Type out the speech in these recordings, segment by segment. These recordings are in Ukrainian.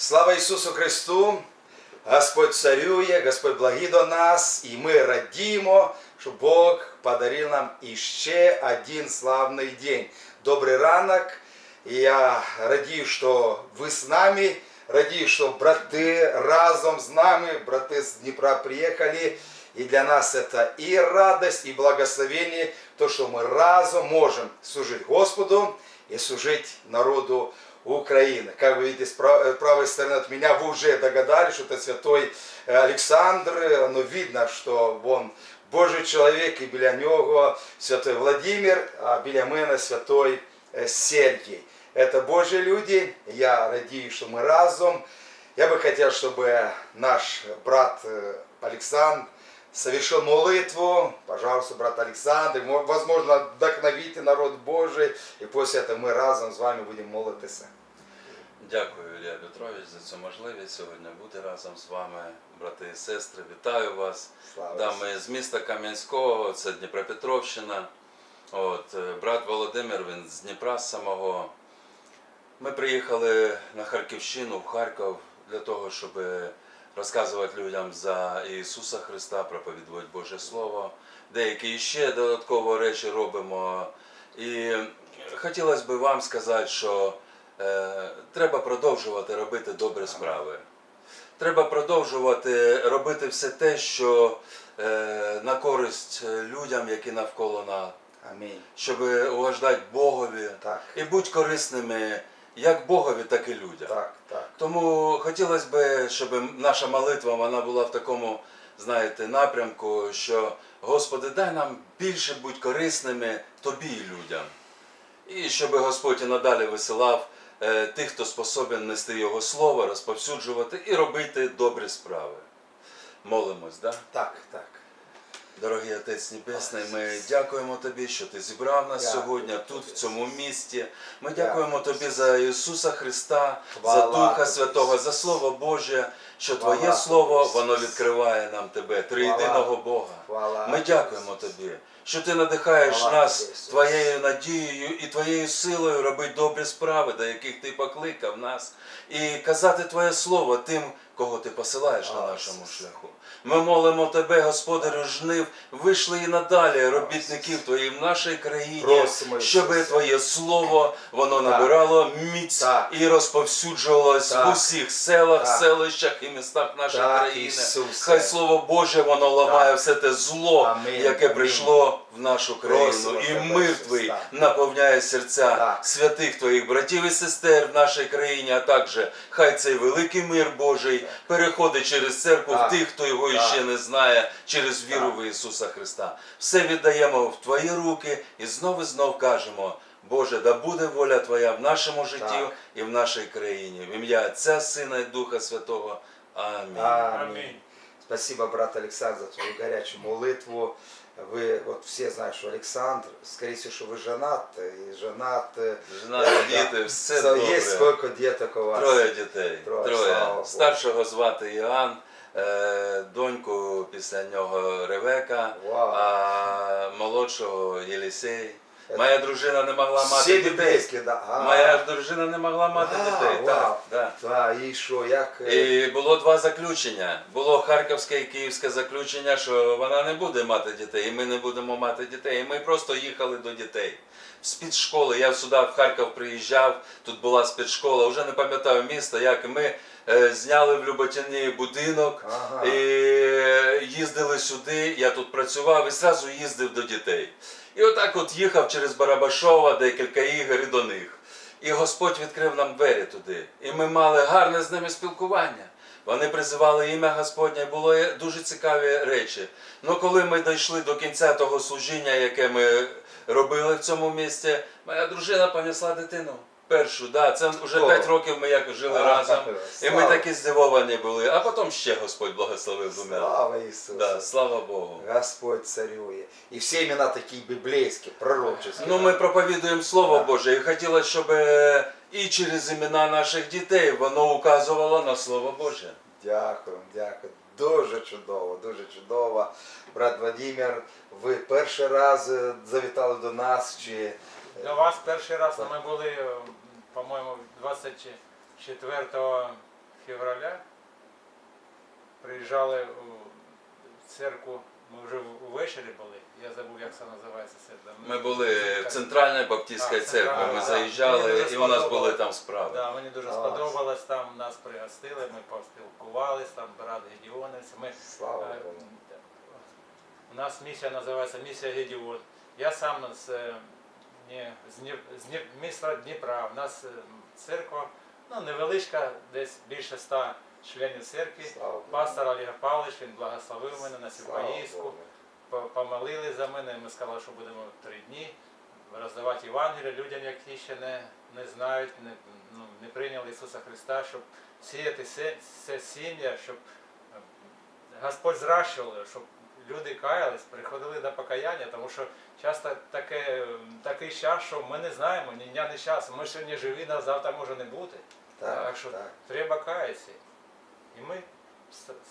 Слава Ісусу Христу! Господь царює, Господь благий до нас, і ми радіємо, що Бог подарив нам іще один славний день. Добрий ранок. Я радію, що ви з нами, радію, що брати разом з нами, брати з Дніпра приїхали. И для нас это и радость, и благословение, то, что мы разом можем служить Господу и служить народу Украины. Как вы видите, с прав- э, правой стороны от меня вы уже догадались, что это святой э, Александр, но видно, что он Божий человек, и біля нього святой Владимир, а біля мене святой э, Сергій. Это Божьи люди, я радію, что мы разом. Я бы хотел, чтобы наш брат э, Александр совершил молитву. Пожалуйста, брат Александр, возможно, вдохновите народ Божий, и после этого мы разом с вами будем молиться. Дякую, Ілля Петрович, за цю можливість сьогодні бути разом з вами, брати і сестри. Вітаю вас. Слава Да, ми з міста Кам'янського, це Дніпропетровщина. От, е, брат Володимир, він з Дніпра самого. Ми приїхали на Харківщину, в Харків, для того, щоб розказувати людям за Ісуса Христа, проповідувати Боже Слово. Деякі ще додатково речі робимо. І хотілося б вам сказати, що е, треба продовжувати робити добрі справи. Треба продовжувати робити все те, що е, на користь людям, які навколо нас, Амінь. щоб угождати Богові Так, і бути корисними як Богові, так і людям. так, так. Тому хотілося б, щоб наша молитва вона була в такому, знаєте, напрямку, що Господи, дай нам більше бути корисними тобі і людям. І щоб Господь і надалі висилав е, тих, хто способен нести Його слово, розповсюджувати і робити добрі справи. Молимось, да? Так, так. Дорогий Отець Небесний, ми дякуємо Тобі, що Ти зібрав нас Дякую, сьогодні тут, в цьому місті. Ми дякуємо Тобі за Ісуса Христа, за Духа Святого, за Слово Боже, що Твоє Слово, воно відкриває нам Тебе, триєдиного Бога. Ми дякуємо Тобі, що Ти надихаєш нас. Твоєю надією і Твоєю силою робити добрі справи, до яких Ти покликав нас, і казати Твоє Слово тим, кого Ти посилаєш на нашому шляху. Ми молимо Тебе, Господарю жнив, вийшли і надалі робітників Твої в нашій країні, щоб. Твоє Слово воно набирало міць і розповсюджувалось в усіх селах, селищах і містах нашої країни. Хай Слово Боже, воно ламає все те зло, яке прийшло в нашу країну. І мир Твій наповняє серця Так. святих Твоїх братів і сестер в нашій країні, а також хай цей великий мир Божий переходить через церкву Так. в тих, хто його Так. іще не знає, через віру Так. в Ісуса Христа. Все віддаємо в Твої руки і знов і знов кажемо. Боже, да буде воля Твоя в нашому житті Так. і в нашій країні. В ім'я Отця, Сина і Духа Святого. Амінь. Аминь. Спасибо, брат Александр, за твою горячую молитву Вы вот все знают, что Александр, скорее всего, что вы женат, и женат. э, Жена, да. діти, все So, добре. Есть сколько деток у вас? Троє дітей. Троє, Троє. слава Богу. Старшого звати Іоанн, е, доньку після нього Ревека, Вау. а молодшого Єлісей. Моя дружина не могла мати дітей. Моя дружина не могла мати дітей. Так, так. Да, і що, як... е, І було два заключення. Було харківське і київське заключення, що вона не буде мати дітей, і ми не будемо мати дітей. І ми просто їхали до дітей. Спецшколи. Я сюди в Харків приїжджав, тут була спецшкола, вже не пам'ятаю місто, як ми е, зняли в Люботяні будинок Ага. і їздили сюди. Я тут працював і зразу їздив до дітей. І отак от їхав через Барабашова, декілька ігор і до них. І Господь відкрив нам двері туди. І ми мали гарне з ними спілкування. Вони призивали ім'я Господнє, було дуже цікаві речі. Ну коли ми дійшли до кінця того служіння, яке ми робили в цьому місті, моя дружина понесла дитину. Першу, да, це вже О. 5 років ми як жили А, разом. І ми такі здивовані були. А потім ще Господь благословив двома. Слава Ісусу. Да, слава Богу. Господь царює. І всі імена такі біблейські, пророчеські. Ну, ми проповідуємо Слово Да. Боже, і хотілося, щоб е, і через імена наших дітей воно указувало на Слово Боже. Дякую, дякую. Дуже чудово, дуже чудово. Брат Владимир, ви перший раз е, завітали до нас чи До вас перший раз ми були, е, по-моєму, 24 февраля приїжджали у церкву, ми вже в- увечері були, я забув, як це називається церква. Ми були в Центральній Баптистській церкві, ми заїжджали і у нас були там справи. Да, мені дуже сподобалось, там нас пригостили, ми поспілкувались, там брат Гедіонець. Ми, Слава е, Богу. у нас місія називається місія Гедіон. Я сам з, не, з, Дніп, з міста Дніпра. У нас е, церква ну, невеличка, десь більше ста членів церкви. Пастор Олег Павлович, він благословив мене на цю поїздку. Помолили за мене. Ми сказали, що будемо три дні роздавати Євангелія людям, які ще не, не знають, не, ну, не прийняли Ісуса Христа, щоб сіяти це, це сім'я, щоб е, Господь зращував, щоб люди каялись, приходили до покаяння, тому що часто таке, такий час, що ми не знаємо ні дня, ні часу. Ми сьогодні живі, нас завтра може не бути. Так, Так що так. треба каятися. І ми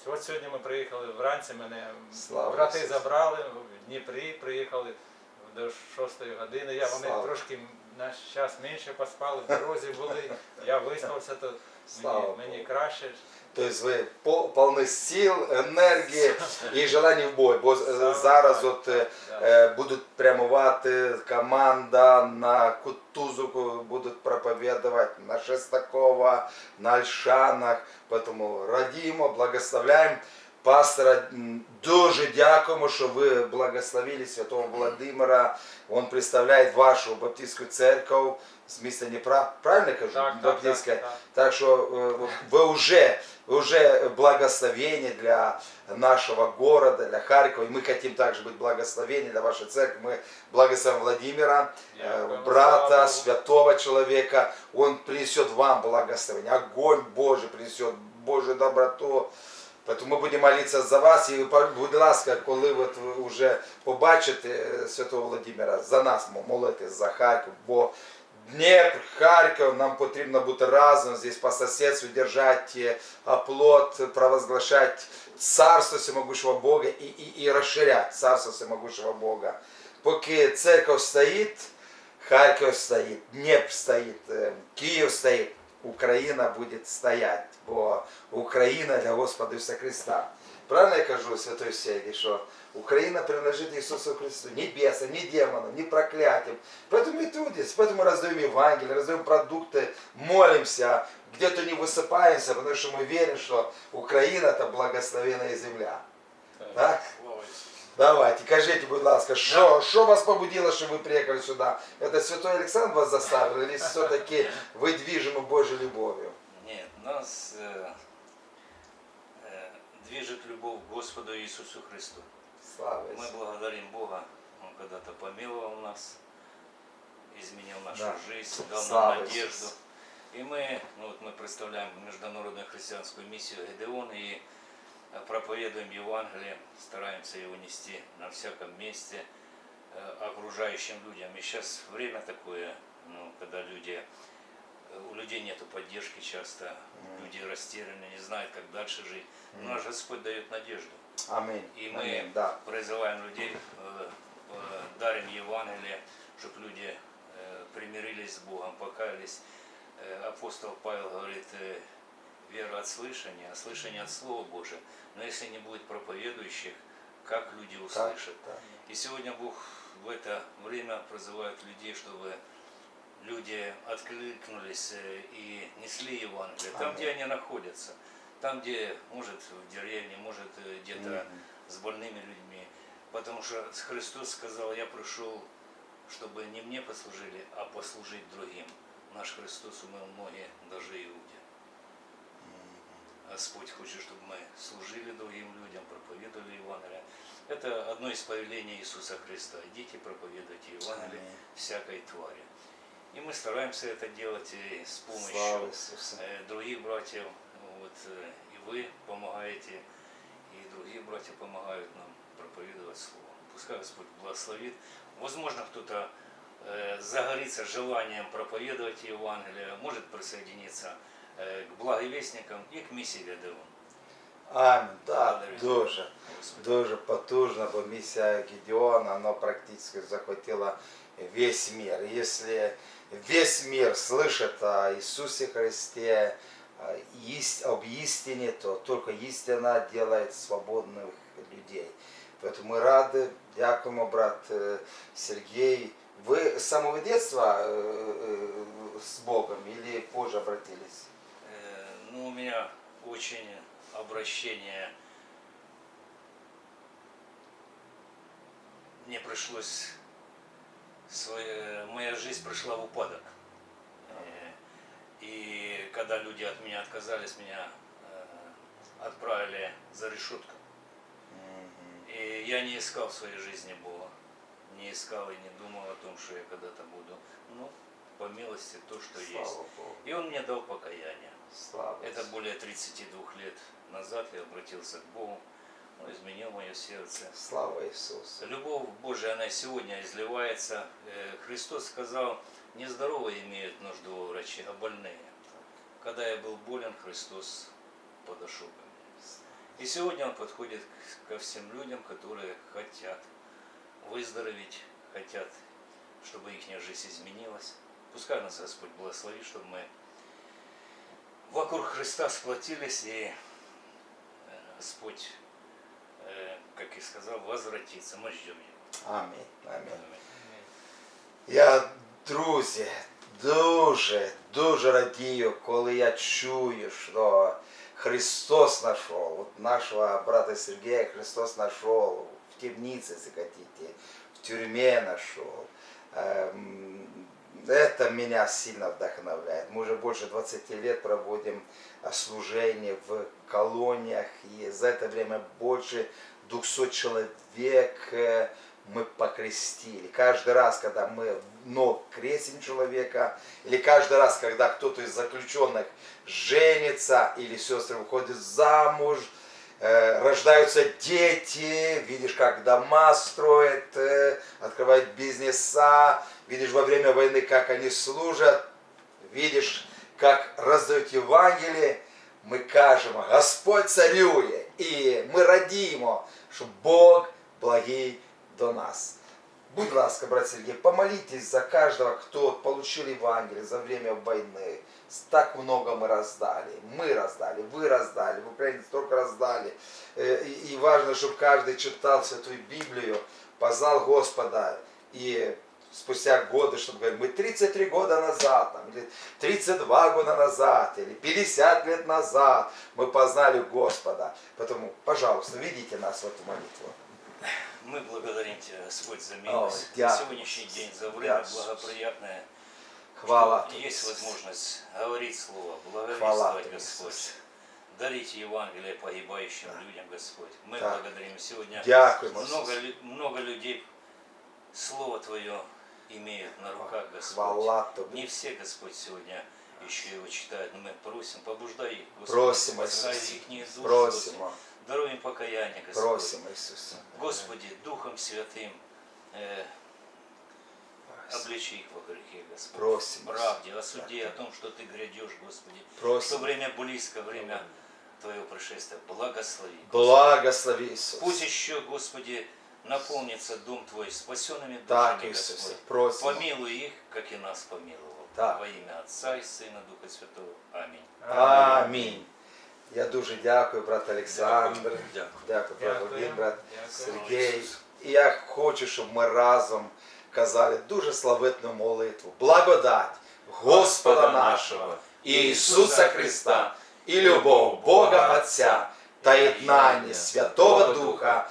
от сьогодні ми приїхали вранці, мене Слава брати Ісусу. забрали в Дніпрі, приїхали до 6 години. Я вони Слава. трошки на час менше поспали, в дорозі були. Я виспався, то мені, мені краще. То есть ви повні сил, енергії і желання в бой. Бо зараз от е, е, будуть прямувати команда на Кутузовку, будуть проповідувати на Шестакова, на Альшанах. Поэтому радімо, благословляємо. Пастора, м, дуже дякуємо, що ви благословили святого Володимира. Він представляє вашу баптистську церкву з міста Дніпра. Правильно кажу? Так, так, Баптистська. так, так. Так что э, вы уже, вы уже благословение для нашего города, для Харькова. И мы хотим также быть благословением для вашей церкви. Мы благословим Владимира, э, Дякуємо, брата, слава Богу. святого человека. Он принесет вам благословение. Огонь Божий принесет Божью доброту. Поэтому ми будемо молитися за вас. І будь ласка, коли от ви вже побачите е, святого Володимира, за нас молитесь, за Харків, бо Дніпр, Харків, нам потрібно бути разом здесь по сусідству, держати оплот, провозглашати царство всемогущего Бога і, і, і розширяти царство всемогущего Бога. Поки церковь стоїть, Харків стоїть, Дніпр стоїть, е, Київ стоїть, Україна буде стояти, бо Україна для Господа Ісуса Христа. Правильно я кажу, Святой Сергій, що Україна принадлежит Иисусу Христу, ни бесам, ни демонам, ни проклятиям. Поэтому и трудимся, поэтому раздаем Евангелие, раздаем продукты, молимся, где-то не высыпаемся, потому что мы верим, что Украина это благословенная земля. Так? Давайте, кажите, будь ласка, что, что вас побудило, что вы приехали сюда? Это Святой Александр вас заставил или все-таки вы движимы Божьей любовью? Нет, нас э, э, движет любовь к Господу Иисусу Христу. Слава Мы благодарим Бога, Он когда-то помиловал нас, изменил нашу Да. жизнь, дал Слава нам надежду. И мы, ну вот мы представляем международную христианскую миссию Гедеон и проповедуем Евангелие, стараемся его нести на всяком месте э, окружающим людям. И сейчас время такое, ну, когда люди, э, у людей нету поддержки часто, люди растеряны, не знают, как дальше жить. Но наш Господь дает надежду. Аминь. И мы Аминь. Да. призываем людей, э, э, дарим Евангелие, чтобы люди э, примирились с Богом, покаялись. Э, Апостол Павел говорит, э, вера от слышания, а слышание от Слова Божия. Но если не будет проповедующих, как люди Так, услышат? так. И сегодня Бог в это время призывает людей, чтобы люди откликнулись э, и несли Евангелие там, Аминь. где они находятся. Там, где, может, в деревне, может, э, где-то Мгм. с больными людьми. Потому что Христос сказал, я пришел, чтобы не мне послужили, а послужить другим. Наш Христос умыл ноги даже Иуде. Господь хочет, чтобы мы служили другим людям, проповедовали Евангелие. Это одно из повелений Иисуса Христа. Идите, проповедуйте Евангелие Аминь. всякой твари. И мы стараемся это делать и с Слава помощью Иисусу. э, других братьев. Вот, э, и вы помогаете, и другие братья помогают нам проповедовать Слово. Пускай Господь благословит. Возможно, кто-то э, загорится желанием проповедовать Евангелие, может присоединиться э, к благовестникам и к миссии Гедеон. Амінь. Так, Благодарю. дуже. Господи. Дуже потужно, бо місія Гедеона, она практически захватила весь мир. Если весь мир слышит о Иисусе Христе, э, есть, об истине, то только истина делает свободных людей. Поэтому мы рады, дякуємо, брат э, Сергей. Вы с самого детства э, э, с Богом или позже обратились? Ну, у меня очень обращение. Мне пришлось... свое- Моя жизнь пришла в упадок. И когда люди от меня отказались, меня э, отправили за решетку. И я не искал в своей жизни Бога. Не искал и не думал о том, что я когда-то буду. Ну, по милости то, что есть. Слава Богу. И он мне дал покаяние. Слава Это более 32 лет назад я обратился к Богу, он изменил мое сердце. Слава Иисусу. Любовь Божия, она сегодня изливается. Э, Христос сказал, нездоровые имеют нужду во враче, а больные. Когда я был болен, Христос подошел ко мне. И сегодня Он подходит ко всем людям, которые хотят выздороветь, хотят, чтобы их жизнь изменилась. Пускай нас Господь благословит, чтобы мы вокруг Христа сплотились и э, Господь, э, как и сказал, возвратится. Мы ждем Его. Амінь. Амінь. Я, друзі, дуже, дуже радію, коли я чую, що Христос знайшов, от нашого брата Сергія Христос знайшов в темнице, если хотите, в тюрьме нашел. Это меня сильно вдохновляет. Мы уже больше 20 лет проводим а, служение в колониях, и за это время больше 200 человек э, мы покрестили. Каждый раз, когда мы вновь крестим человека, или каждый раз, когда кто-то из заключенных женится, или сестры выходят замуж, э, рождаются дети, видишь, как дома строят, э, открывают бизнеса, видишь во время войны, как они служат, видишь, как раздают Евангелие, ми кажемо, Господь царює, і ми радіємо, що Бог благий до нас. Будь ласка, брат Сергей, помолитесь за каждого, кто получил Евангелие за время войны. Так много мы раздали. Мы раздали, вы раздали, в Украине столько раздали. Э, И и важно, чтобы каждый читал Святую Библию, познал Господа. И спустя годы, чтобы говорить, мы 33 года назад, там, или 32 года назад, или 50 лет назад мы познали Господа. Поэтому, пожалуйста, ведите нас в эту молитву. Мы благодарим Тебя, Господь, за милость. О, дякую. Сегодняшний день, за время Дякую. благоприятное. Хвала что Тобі, Есть Ісус. возможность говорить Слово, Хвала благовествовать, Тобі, Господь. Ісус. Дарить Евангелие погибающим людям, Господь. Мы Так. благодарим сегодня. Дякуємо, Много, Ісус. лю- много людей Слово Твое имеют на руках, Господь. Хвала Тобі. Не все, Господь, сегодня еще его читают, но мы просим, побуждай их, Господь, Просимо, спасай Ісус. их души, Просимо, Господь. Даруй им покаяние, Господь. просимо, Ісус. Господи, Духом Святым, э, обличи их во грехе, Господь. Просим, В правде, о суде, о том, что Ты грядешь, Господи. Что Просимо. время близко, время Твоего пришествия. Благослови. Благослови, Ісус. Пусть еще, Господи, наполнится дом Твой спасенными Так, душами, Ісусе, Господь. просимо. Помилуй их, как и нас помиловал. Так. Во имя Отца и Сына, Духа Святого. Аминь. Амінь. Я дуже дякую, брат Олександр. Дякую. Дякую, брат Дякую. Володимир, брат Дякую. Сергій. І я хочу, щоб ми разом казали дуже славетну молитву. Благодать Господа нашого Ісуса Христа і любов Бога Отця та єднання Святого Духа